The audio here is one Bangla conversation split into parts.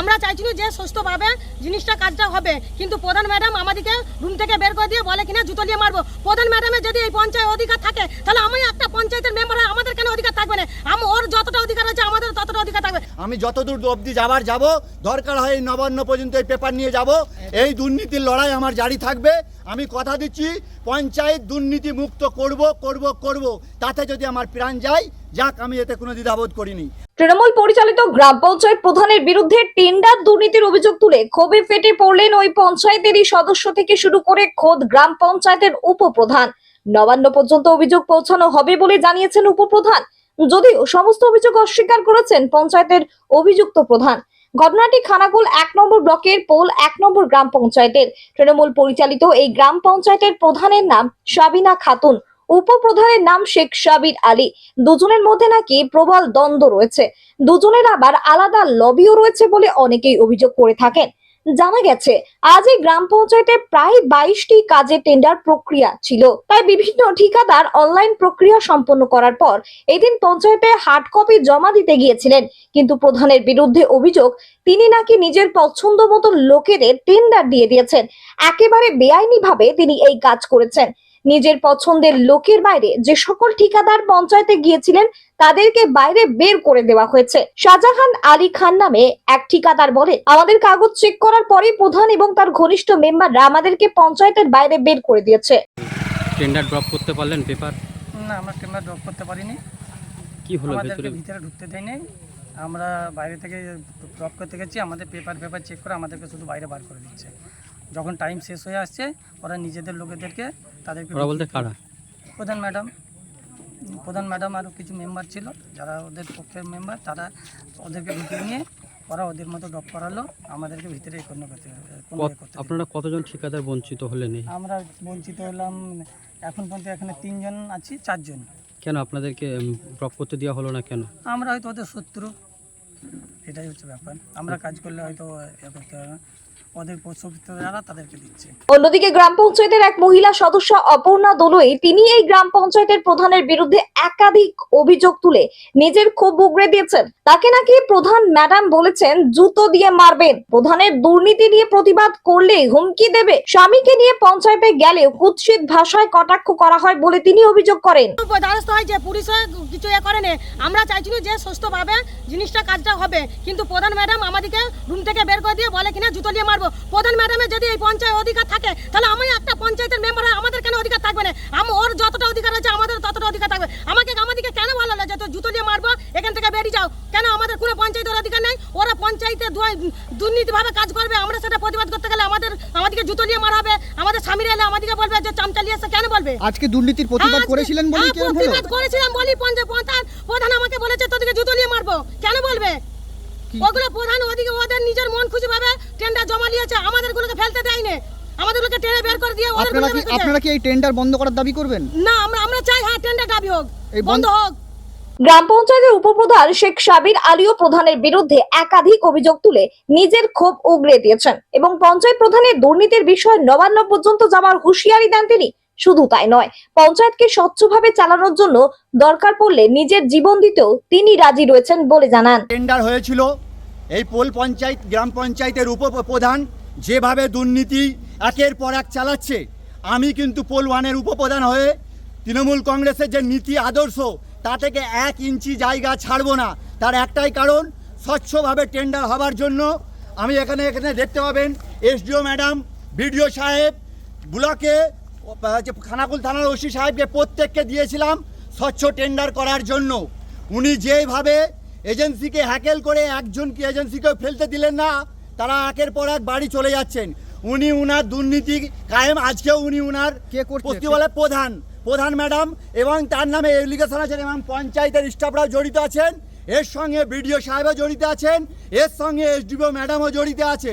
আমরা চাইছিল যে সুস্থভাবে জিনিসটা কাজটা হবে। কিন্তু প্রধান ম্যাডাম আমাদেরকে রুম থেকে বের করে দিয়ে বলে কিনা, জুতো দিয়ে মারবো। প্রধান ম্যাডামের যদি এই পঞ্চায়েত অধিকার থাকে, তাহলে আমি একটা পঞ্চায়েতের মেম্বার হয় আমাদের কেন অধিকার থাকবে না? আমি, ওর যতটা অধিকার আছে, আমাদের ততটা অধিকার থাকবে। আমি যতদূর অবধি যাবার যাব, দরকার হয় এই নবান্ন পর্যন্ত এই পেপার নিয়ে যাব। এই দুর্নীতির লড়াই আমার জারি থাকবে। আমি কথা দিচ্ছি, পঞ্চায়েত দুর্নীতি মুক্ত করব করব করব। তাতে যদি আমার প্রাণ যায় যাক, আমি এতে কোনো দ্বিধাবোধ করিনি। তৃণমূল পরিচালিত গ্রাম পঞ্চায়েত প্রধানের বিরুদ্ধে টেন্ডার দুর্নীতির অভিযোগ তুলে ক্ষোভে ফেটে পড়লেন ওই পঞ্চায়েতেরই সদস্য থেকে শুরু করে খোদ গ্রাম পঞ্চায়েতের উপপ্রধান। নবান্ন পর্যন্ত অভিযোগ পৌঁছানো হবে বলে জানিয়েছেন উপপ্রধান। যদিও সমস্ত অভিযোগ অস্বীকার করেছেন পঞ্চায়েতের অভিযুক্ত প্রধান। ঘটনাটি খানাকুল এক নম্বর ব্লকের পোল এক নম্বর গ্রাম পঞ্চায়েতের। তৃণমূল পরিচালিত এই গ্রাম পঞ্চায়েতের প্রধানের নাম সাবিনা খাতুন। উপপ্রধানের নাম শেখ সাবির আলী। দুজনের মধ্যে নাকি প্রবল দ্বন্দ্ব রয়েছে। দুজনের আবার আলাদা লবিও রয়েছে বলে অনেকেই অভিযোগ করে থাকেন। জানা গেছে, আজ এই গ্রাম পঞ্চায়েতে প্রায় বাইশটি কাজে টেন্ডার প্রক্রিয়া ছিল। তাই বিভিন্ন ঠিকাদার অনলাইন প্রক্রিয়া সম্পন্ন করার পর এদিন পঞ্চায়েতে হার্ড কপি জমা দিতে গিয়েছিলেন। কিন্তু প্রধানের বিরুদ্ধে অভিযোগ, তিনি নাকি নিজের পছন্দ মতো লোকেদের টেন্ডার দিয়ে দিয়েছেন। একেবারে বেআইনি ভাবে তিনি এই কাজ করেছেন। নিজের পছন্দের লোকের বাইরে যে সকল ঠিকাদার পঞ্চায়েতে গিয়েছিলেন তাদেরকে বাইরে বের করে দেওয়া হয়েছে। শাহজাহান আলী খান নামে এক ঠিকাদার বলে আমাদের কাগজ চেক করার পরে প্রধান এবং তার ঘনিষ্ঠ মেম্বাররা আমাদেরকে পঞ্চায়েতের বাইরে বের করে দিয়েছে। টেন্ডার ড্রপ করতে পারলেন পেপার না আমরা টেম্বার ড্রপ করতে পারিনি। কি হলো ভেতরে? ভিতরে ঢুকতে দেয়নি। আমরা বাইরে থেকে ড্রপ করতে গেছি আমাদের পেপার পেপার চেক করে আমাদেরকে শুধু বাইরে বার করে দিচ্ছে। যখন টাইম শেষ হয়ে আসছে ওরা নিজেদের লোকেদেরকে তাদেরকে ওরা বলতে কারা? প্রধান ম্যাডাম প্রধান ম্যাডাম আরও কিছু মেম্বার ছিল যারা ওদের পক্ষের মেম্বার তারা ওদেরকে ঢুকিয়ে নিয়ে ওরা ওদের মতো ড্রপ করালো আমাদেরকে ভিতরে কোনো করতে ইয়ে। আপনারা কতজন ঠিকাদার বঞ্চিত হলেন আমরা বঞ্চিত হলাম এখন পর্যন্ত এখানে তিনজন আছি চারজন। কেন আপনাদেরকে ড্রপ করতে দেওয়া হলো না কেন? আমরা হয়তো ওদের শত্রু এটাই হচ্ছে ব্যাপার। আমরা কাজ করলে হয়তো করতে হবে। ওদের শত্রু যারা তাদেরকে দিচ্ছে। অন্যদিকে গ্রাম পঞ্চায়েতের এক মহিলা সদস্য অপর্ণা দোলই তিনি এই গ্রাম পঞ্চায়েতের প্রধানের বিরুদ্ধে একাধিক অভিযোগ তুলে নিজের ক্ষোভ উগড়ে দিয়েছেন। তাকে নাকি প্রধান ম্যাডাম বলেছেন জুতো দিয়ে মারবেন। প্রধানের দুর্নীতি নিয়ে প্রতিবাদ করলে হুমকি দেবে। স্বামীকে নিয়ে পঞ্চায়েতে গেলেও কুৎসিত ভাষায় কটাক্ষ করা হয় বলে তিনি অভিযোগ করেন। দ্বারস্থ হয় যে পুলিশে কিছু এ করে নে। আমরা চাইছিল যে সুস্থভাবে জিনিসটা কাজটা হবে। কিন্তু প্রধান ম্যাডাম আমাদেরকে রুম থেকে বের করে দিয়ে বলে কিনা জুতো দিয়ে মারবো। প্রধান ম্যাডামের যদি এই পঞ্চায়েত অধিকার থাকে তাহলে আমি একটা পঞ্চায়েতের মেম্বার আমাদের কেন অধিকার থাকবে না? আমি ওর যতটা অধিকার আছে আমাদের ততটা অধিকার থাকবে। আমাকে আমাদেরকে কেন ভালো লাগে তো জুতো দিয়ে মারবো এখান থেকে বেরিয়ে যাও? কেন আমাদের কোনো পঞ্চায়েতের অধিকার নেই? ওরা পঞ্চায়েতে দুর্নীতিভাবে কাজ করবে আমরা সেটা প্রতিবাদ করতে গেলে আমাদের আমাদেরকে জুতো দিয়ে মারা হবে। আমাদের স্বামীরা এলে আমাদেরকে বলবে যে চামচালিয়ে এসে কেন বলবে? আজকে দুর্নীতির প্রতিবাদ করেছিলেন বলি হ্যাঁ, প্রতিবাদ করেছিলাম বলি পঞ্চায়েত প্রধান। প্রধান আমাকে বলেছে তোদেরকে জুতো নিয়ে মারবো। কেন বলবে? ওগুলো প্রধান ওদিকে ওদের নিজের মন খুশি ভাবে টেন্ডার জমা নিয়েছে আমাদের গুলোকে ফেলতে দেয়নি। আমাদেরগুলোকে টেনে বের করে দিয়ে ওদের আপনারা কি আপনারা কি এই টেন্ডার বন্ধ করার দাবি করবেন? না আমরা আমরা চাই হ্যাঁ টেন্ডার দাবি হোক এই বন্ধ- বন্ধ হোক। গ্রাম পঞ্চায়েতের উপপ্রধান শেখ সাবির আলীও প্রধানের বিরুদ্ধে একাধিক অভিযোগ তুলে নিজের ক্ষোভ উগড়ে দিয়েছেন এবং পঞ্চায়েত প্রধানের দুর্নীতির বিষয়ে নবান্ন পর্যন্ত যাওয়ার হুঁশিয়ারি দেন তিনি। শুধু তাই নয় পঞ্চায়েতকে স্বচ্ছভাবে চালানোর জন্য দরকার পড়লে নিজের জীবন দিতেও তিনি রাজি রয়েছেন বলে জানান। টেন্ডার হয়েছিল এই পোল পঞ্চায়েত, গ্রাম পঞ্চায়েতের উপপ্রধান যেভাবে দুর্নীতি একের পর এক চালাচ্ছে, আমি কিন্তু পোল ওয়ানের উপপ্রধান হয়ে তৃণমূল কংগ্রেসের যে নীতি আদর্শ, তা থেকে এক ইঞ্চি জায়গা ছাড়ব না। তার একটাই কারণ, স্বচ্ছভাবে টেন্ডার হবার জন্য। আমি এখানে এখানে দেখতে পাবেন এসডিও ম্যাডাম, বিডিও সাহেব, ব্লকে খানাকুল থানার ওসি সাহেবকে প্রত্যেককে দিয়েছিলাম স্বচ্ছ টেন্ডার করার জন্য। উনি যেভাবে এজেন্সিকে হ্যাকেল করে একজনকে এজেন্সিকেও ফেলতে দিলেন না তারা একের পর এক বাড়ি চলে যাচ্ছেন। উনি উনার দুর্নীতি কায়েম আজকেও উনি উনার কে করছে? বলে প্রধান প্রধান ম্যাডাম এবং তার নামে এপ্লিকেশন আছেন এবং পঞ্চায়েতের স্টাফরাও জড়িত আছেন এর সঙ্গে বিডিও সাহেবও জড়িত আছেন এর সঙ্গে এসডিও ম্যাডামও জড়িত আছে।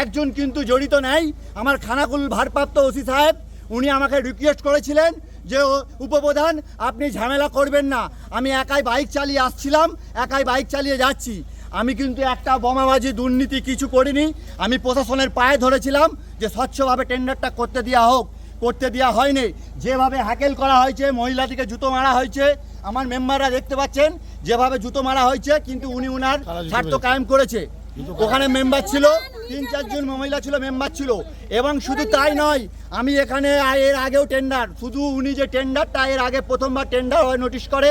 একজন কিন্তু জড়িত নেই। আমার খানাকুল ভারপ্রাপ্ত ওসি সাহেব উনি আমাকে রিকোয়েস্ট করেছিলেন যে ও উপপ্রধান আপনি ঝামেলা করবেন না। আমি একাই বাইক চালিয়ে আসছিলাম একাই বাইক চালিয়ে যাচ্ছি। আমি কিন্তু একটা বোমাবাজি দুর্নীতি কিছু করিনি। আমি প্রশাসনের পায়ে ধরেছিলাম যে স্বচ্ছভাবে টেন্ডারটা করতে দেওয়া হোক করতে দেওয়া হয়নি। যেভাবে হ্যাকেল করা হয়েছে মহিলাটিকে জুতো মারা হয়েছে আমার মেম্বাররা দেখতে পাচ্ছেন যেভাবে জুতো মারা হয়েছে কিন্তু উনি উনার স্বার্থ কায়েম করেছে। ওখানে মেম্বার ছিল, তিন, চারজন মহিলা ছিল, মেম্বার ছিল। এবং শুধু তাই নয়, আমি এখানে এর আগেও টেন্ডার শুধু উনি যে টেন্ডারটা এর আগে প্রথমবার টেন্ডার হয় নোটিশ করে।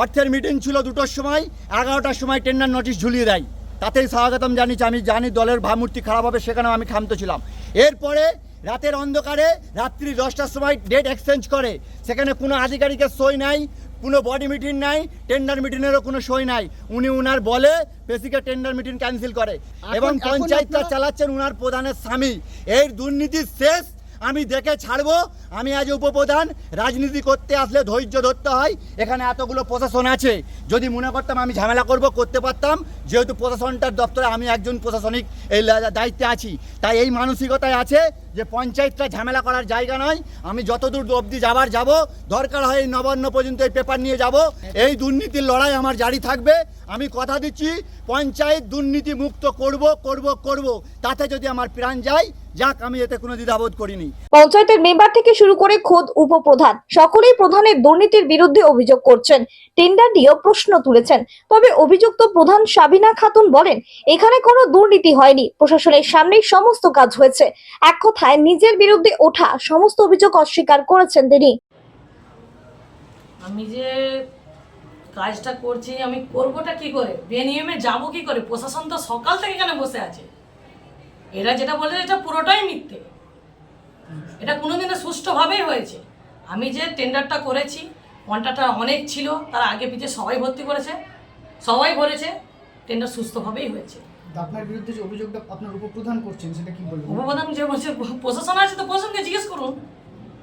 অর্থের মিটিং ছিল দুটোর সময়, এগারোটার সময় টেন্ডার নোটিশ ঝুলিয়ে দেয়। তাতেই স্বাগতম জানিয়েছি, আমি জানি দলের ভাবমূর্তি খারাপ হবে, সেখানেও আমি ক্ষান্ত ছিলাম। এরপরে রাতের অন্ধকারে, রাত্রি দশটার সময় ডেট এক্সচেঞ্জ করে। সেখানে কোনো আধিকারিকের সই নাই কোনো বডি মিটিং নাই টেন্ডার মিটিংয়েরও কোনো সই নাই। উনি উনার বলে বেসিকে টেন্ডার মিটিং ক্যান্সেল করে। এবং পঞ্চায়েতটা চালাচ্ছেন উনার প্রধানের স্বামী। এই দুর্নীতির শেষ আমি দেখে ছাড়বো। আমি আজ উপপ্রধান রাজনীতি করতে আসলে ধৈর্য ধরতে হয়। এখানে এতগুলো প্রশাসন আছে। যদি মনে করতাম আমি ঝামেলা করব করতে পারতাম। যেহেতু প্রশাসনটার দপ্তরে আমি একজন প্রশাসনিক এই দায়িত্বে আছি। তাই এই মানসিকতায় আছে। যে পঞ্চায়েতটা ঝামেলা করার জায়গা নয়, আমি যতদূর অবধি যাবার যাব, দরকার হয় নবান্ন পর্যন্ত এই পেপার নিয়ে যাব। এই দুর্নীতির লড়াই আমার জারি থাকবে। আমি কথা দিচ্ছি, পঞ্চায়েত দুর্নীতি মুক্ত করব করব করব। তাতে যদি আমার প্রাণ যায়, যাক, আমি এতে কোনো দ্বিধাবোধ করিনি। পঞ্চায়েতের মেম্বার থেকে শুরু করে খোদ উপপ্রধান, সকলেই প্রধানের দুর্নীতির বিরুদ্ধে অভিযোগ করছেন। টেন্ডার নিয়েও প্রশ্ন তুলেছেন। তবে অভিযুক্ত প্রধান সাবিনা খাতুন বলেন, এখানে কোনো দুর্নীতি হয়নি। প্রশাসনের সামনেই সমস্ত কাজ হয়েছে। এক কথায় নিজের বিরুদ্ধে ওঠা সমস্ত অভিযোগ অস্বীকার করেছেন তিনি। আমি যে কাজটা করছি, আমি করবোটা কি করে? বেনিয়মে যাব কি করে? প্রশাসন তো সকাল থেকে এখানে বসে আছে। এরা যেটা বলে এটা পুরোটাই মিথ্যে। এটা কোনোদিনও সুষ্ঠুভাবেই হয়েছে। আমি যে টেন্ডারটা করেছি কন্ট্রাক্টর অনেক ছিল, তার আগে পিছিয়ে সবাই ভর্তি করেছে। সবাই ভরেছে টেন্ডার সুস্থভাবেই হয়েছে। আপনার বিরুদ্ধে যে অভিযোগটা আপনার উপপ্রধান করছেন সেটা কি বলবেন? উপপ্রধান যে বলছে প্রশাসন আছে তো প্রশাসনকে জিজ্ঞেস করুন।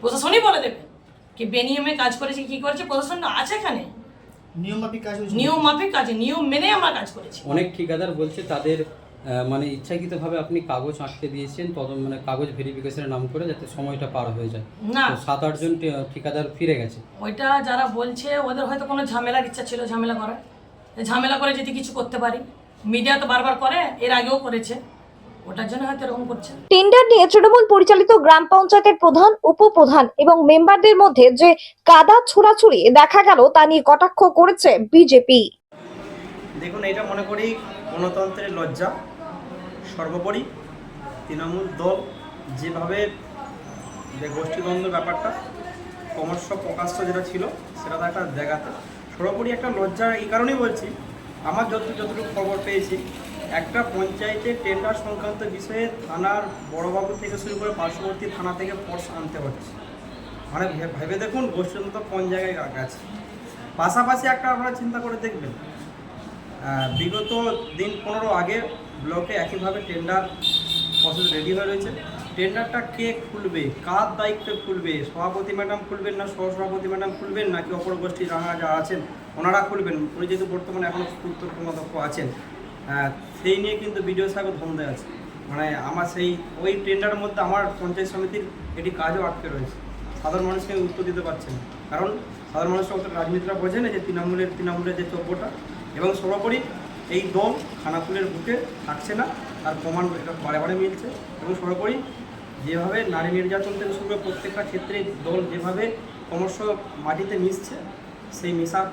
প্রশাসনই বলে দেবে কি বেনিয়মে কাজ করেছে কি করেছে প্রশাসন আছে এখানে। নিয়মমাফিক কাজ হয়েছে। নিয়ম মাফিক কাজে নিয়ম মেনে আমরা কাজ করেছি। অনেক ঠিকাদার বলছে তাদের মানে ইচ্ছাকৃতভাবে আপনি কাগজ আটকে দিয়েছেন তদ মানে কাগজ ভেরিফিকেশনের নাম করে যাতে সময়টা পার হয়ে যায়। না। সাত আটজন ঠিকাদার ফিরে গেছে। ওইটা যারা বলছে ওদের হয়তো কোনো ঝামেলার ইচ্ছা ছিল ঝামেলা করার। ঝামেলা করে যদি কিছু করতে পারি। মিডিয়া তো বারবার করে এর আগেও করেছে। ওটার জন্য হয়তো এরকম করছে। টেন্ডার নিয়ে তৃণমূল পরিচালিত গ্রাম পঞ্চায়েতের প্রধান উপপ্রধান এবং মেম্বারদের মধ্যে যে কাদা ছোড়াছুড়ি দেখা গেল তা নিয়ে কটাক্ষ করেছে বিজেপি। দেখুন এটা মনে করি গণতন্ত্রের লজ্জা। সর্বোপরি তৃণমূল দল যেভাবে যে গোষ্ঠীদ্বন্দ্ব ব্যাপারটা ক্রমশ প্রকাশ্য যেটা ছিল সেটা তো একটা জায়গাতে সর্বোপরি একটা লজ্জা এই কারণেই বলছি আমার যত যতটুকু খবর পেয়েছি, একটা পঞ্চায়েতের টেন্ডার সংক্রান্ত বিষয়ে থানার বড়বাবু থেকে শুরু করে পার্শ্ববর্তী থানা থেকে ফোর্স আনতে হচ্ছে। মানে ভেবে দেখুন গোষ্ঠীদ্বন্দ্ব কোন জায়গায় গেছে। পাশাপাশি একটা আপনারা চিন্তা করে দেখবেন বিগত দিন পনেরো আগে ব্লকে একইভাবে টেন্ডার প্রসেস রেডি হয়ে রয়েছে। টেন্ডারটা কে খুলবে? কার দায়িত্বে খুলবে? সভাপতি ম্যাডাম খুলবেন না সহসভাপতি ম্যাডাম খুলবেন নাকি অপর গোষ্ঠী যারা যারা আছেন ওনারা খুলবেন? উনি যেহেতু বর্তমানে এখনও গুরুত্বপূর্ণ দক্ষ আছেন। আহ, সেই নিয়ে কিন্তু বিডিও সাহেব ধন্দে আছে। মানে আমার সেই ওই টেন্ডারের মধ্যে আমার পঞ্চায়েত সমিতির এটি কাজও আটকে রয়েছে। সাধারণ মানুষকে উত্তর দিতে পারছেন কারণ সাধারণ মানুষ অত রাজনীতিটা বোঝে না যে তৃণমূলের তৃণমূলের যে চব্যটা এবং সর্বোপরি এই দল খানাকুলের বুকে থাকছে না। তার প্রমাণ বারে বারে মিলছে। এবং সর্বোপরি যেভাবে নারী নির্যাতন থেকে শুরু করে প্রত্যেকটা ক্ষেত্রে দল যেভাবে ক্রমশ মাটিতে মিশছে, সেই মিশার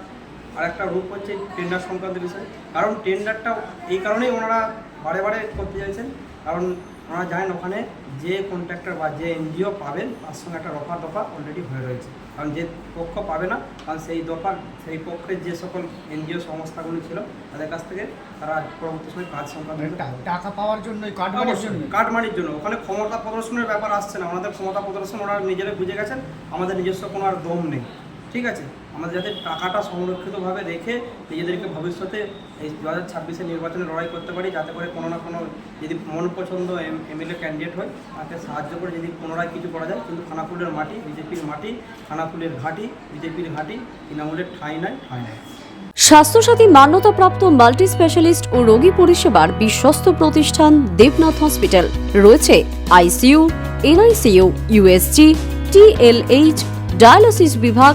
আর একটা রূপ হচ্ছে টেন্ডার সংক্রান্ত বিষয়। কারণ টেন্ডারটা এই কারণেই ওনারা বারে বারে করতে চাইছেন। কারণ ওনারা জানেন ওখানে যে কন্ট্রাক্টর বা যে এনজিও পাবেন, তার সঙ্গে একটা রফা দফা অলরেডি হয়ে রয়েছে। কারণ যে পক্ষ পাবে না কারণ সেই দফা সেই পক্ষের যে সকল এনজিও সংস্থাগুলি ছিল তাদের কাছ থেকে তারা পরবর্তী সময় কাজ সংক্রান্ত মানে টাকা পাওয়ার জন্য কাটমানির জন্য কাটমানির জন্য। ওখানে ক্ষমতা প্রদর্শনের ব্যাপার আসছে না ওনাদের ক্ষমতা প্রদর্শন ওনারা নিজেরাই বুঝে গেছেন আমাদের নিজস্ব কোনো আর দম নেই। ঠিক আছে? আমাদের যাতে টাকাটা সংরক্ষিতভাবে রেখে নিজেদেরকে ভবিষ্যতে এই দু হাজার ছাব্বিশে নির্বাচনে লড়াই করতে পারি, যাতে করে কোনো না কোনো যদি মন পছন্দ এমএলএ ক্যান্ডিডেট হয়, তাকে সাহায্য করে যদি পুনরায় কিছু করা যায়। কিন্তু খানাকুলের মাটি, বিজেপির মাটি খানাকুলের ঘাঁটি, বিজেপির ঘাঁটি, তৃণমূলের ঠাঁই নাই ঠাঁই নাই। স্বাস্থ্যসাথী মান্যতাপ্রাপ্ত মাল্টি স্পেশালিস্ট ও রোগী পরিষেবার বিশ্বস্ত প্রতিষ্ঠান দেবনাথ হসপিটাল। রয়েছে ICU, NICU USG TLH dialysis বিভাগ